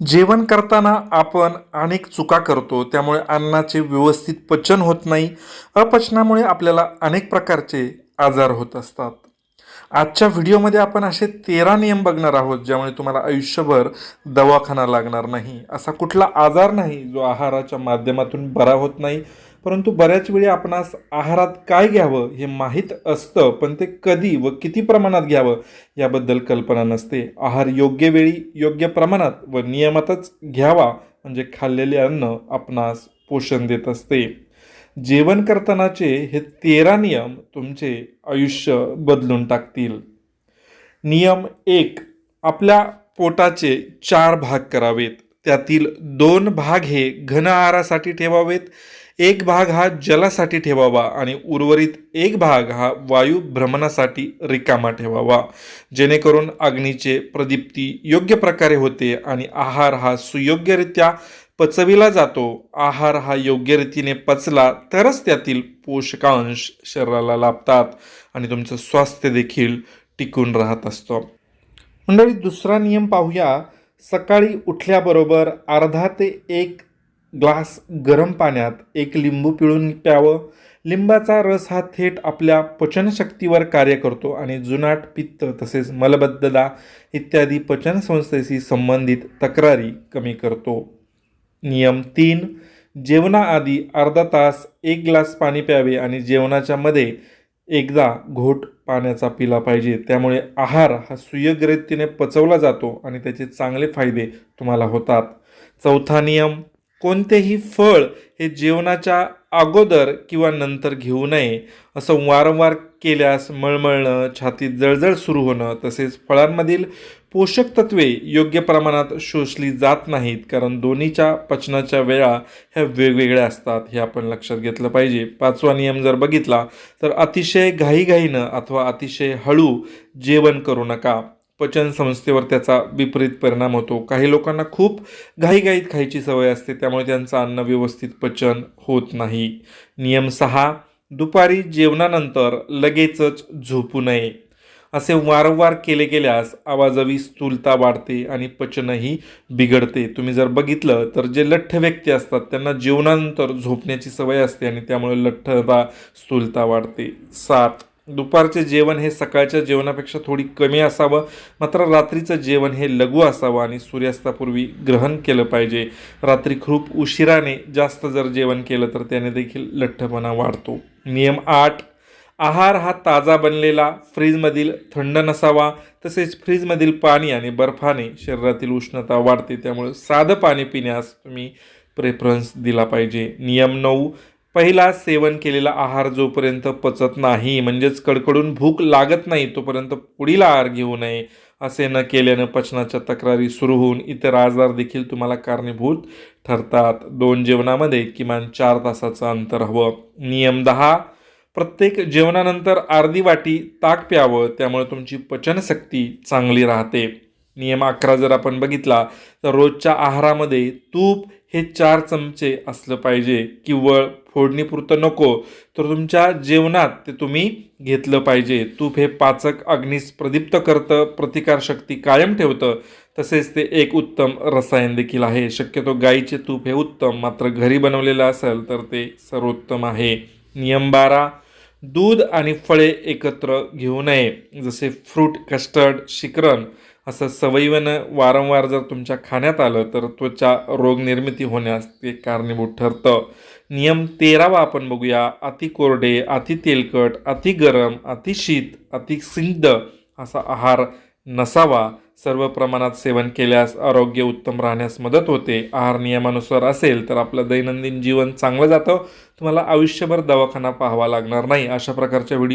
जेवण करताना आपण अनेक चुका करतो त्यामुळे अन्नाचे व्यवस्थित पचन होत नाही. अपचनामुळे आपल्याला अनेक प्रकारचे आजार होत असतात. आजच्या व्हिडिओमध्ये आपण असे तेरा नियम बघणार आहोत ज्यामुळे तुम्हाला आयुष्यभर दवाखाना लागणार नाही. असा कुठला आजार नाही जो आहाराच्या माध्यमातून बरा होत नाही परंतु बऱ्याच वेळी आपणास आहारात काय घ्यावं हे माहीत असतं पण ते कधी व किती प्रमाणात घ्यावं याबद्दल कल्पना नसते. आहार योग्य वेळी योग्य प्रमाणात व नियमातच घ्यावा म्हणजे खाल्लेले अन्न आपणास पोषण देत असते. जेवण करतानाचे हे तेरा नियम तुमचे आयुष्य बदलून टाकतील. नियम एक आपल्या पोटाचे चार भाग करावेत. त्यातील दोन भाग हे घन आहारासाठी ठेवावेत. एक भाग हा जलासाठी ठेवावा आणि उर्वरित एक भाग हा वायू भ्रमणासाठी रिकामा ठेवावा. जेणेकरून अग्नीचे प्रदीप्ती योग्य प्रकारे होते आणि आहार हा सुयोग्यरित्या पचविला जातो. आहार हा योग्य रीतीने पचला तरच त्यातील पोषकांश शरीराला लाभतात आणि तुमचं स्वास्थ्य देखील टिकून राहत असतं. मंडळी दुसरा नियम पाहूया. सकाळी उठल्याबरोबर अर्धा ते एक ग्लास गरम पाण्यात एक लिंबू पिळून प्यावं लिंबाचा रस हा थेट आपल्या पचनशक्तीवर कार्य करतो आणि जुनाट पित्त तसेच मलबद्धता इत्यादी पचनसंस्थेशी संबंधित तक्रारी कमी करतो. नियम तीन जेवणाआधी अर्धा तास एक ग्लास पाणी प्यावे आणि जेवणाच्या मध्ये एकदा घोट पाण्याचा पिला पाहिजे. त्यामुळे आहार हा सुयोग्यरीतीने पचवला जातो आणि त्याचे चांगले फायदे तुम्हाला होतात. चौथा नियम कोणतेही फळ हे जेवणाच्या अगोदर किंवा नंतर घेऊ नये असं वारंवार केल्यास मळमळणं छातीत जळजळ सुरू होणं तसेच फळांमधील पोषक तत्वे योग्य प्रमाणात शोषली जात नाहीत कारण दोन्हीच्या पचनाच्या वेळा ह्या वेगवेगळ्या असतात हे आपण लक्षात घेतलं पाहिजे. पाचवा नियम जर बघितला तर अतिशय घाईघाईनं अथवा अतिशय हळू जेवण करू नका. पचन संस्थेवर त्याचा विपरीत परिणाम होतो. काही लोकांना खूप घाईघाईत खायची सवय असते त्यामुळे त्यांचं अन्न व्यवस्थित पचन होत नाही. नियम सहा दुपारी जेवणानंतर लगेचच झोपू नये. असे वारंवार केले गेल्यास आवाजावी स्थूलता वाढते आणि पचनही बिघडते. तुम्ही जर बघितलं तर जे लठ्ठ व्यक्ती असतात त्यांना जेवणानंतर झोपण्याची सवय असते आणि त्यामुळे लठ्ठता स्थूलता वाढते. सात दुपारचे जेवण हे सकाळच्या जेवणापेक्षा थोडी कमी असावं मात्र रात्रीचं जेवण हे लघु असावं आणि सूर्यास्तापूर्वी ग्रहण केलं पाहिजे. रात्री खूप उशिराने जास्त जर जेवण केलं तर त्याने देखील लठ्ठपणा वाढतो. नियम आठ आहार हा ताजा बनलेला फ्रीजमधील थंड नसावा तसेच फ्रीजमधील पाणी आणि बर्फाने शरीरातील उष्णता वाढते त्यामुळे साधं पाणी पिण्यास तुम्ही प्रेफरन्स दिला पाहिजे. नियम नऊ पहिला सेवन केलेला आहार जोपर्यंत पचत नाही म्हणजेच कडकडून भूक लागत नाही तोपर्यंत पुढील आहार घेऊ नये असे न केल्यानं पचनाच्या तक्रारी सुरू होऊन इतर आजार देखील तुम्हाला कारणीभूत ठरतात. दोन जेवणामध्ये किमान चार तासाचं अंतर हवं. नियम दहा प्रत्येक जेवणानंतर अर्धी वाटी ताक प्यावं त्यामुळे तुमची पचनशक्ती चांगली राहते. नियम अकरा जर आपण बघितला तर रोजच्या आहारामध्ये तूप हे चार चमचे असलं पाहिजे. किंवा फोडणीपुरतं नको तर तुमच्या जेवणात ते तुम्ही घेतलं पाहिजे. तूप हे पाचक अग्नीस प्रदीप्त करतं प्रतिकारशक्ती कायम ठेवतं तसेच ते एक उत्तम रसायन देखील आहे. शक्यतो गाईचे तूप हे उत्तम मात्र घरी बनवलेलं असेल तर ते सर्वोत्तम आहे. नियम बारा दूध आणि फळे एकत्र घेऊ नये. जसे फ्रूट कस्टर्ड शिकरण असं सवयीनं वारंवार जर तुमच्या खाण्यात आलं तर त्वचा रोगनिर्मिती होण्यास ते कारणीभूत ठरतं. नियम तेरावा आपण बघूया. अति कोरडे अति तेलकट अति गरम अति शीत अति सिद्ध असा आहार नसावा. सर्व प्रमाणात सेवन केल्यास आरोग्य उत्तम राहण्यास मदत होते. आहार नियमानुसार असेल तर आपलं दैनंदिन जीवन चांगलं जातं. तुम्हाला आयुष्यभर दवाखाना पाहावा लागणार नाही. अशा प्रकारच्या व्हिडिओ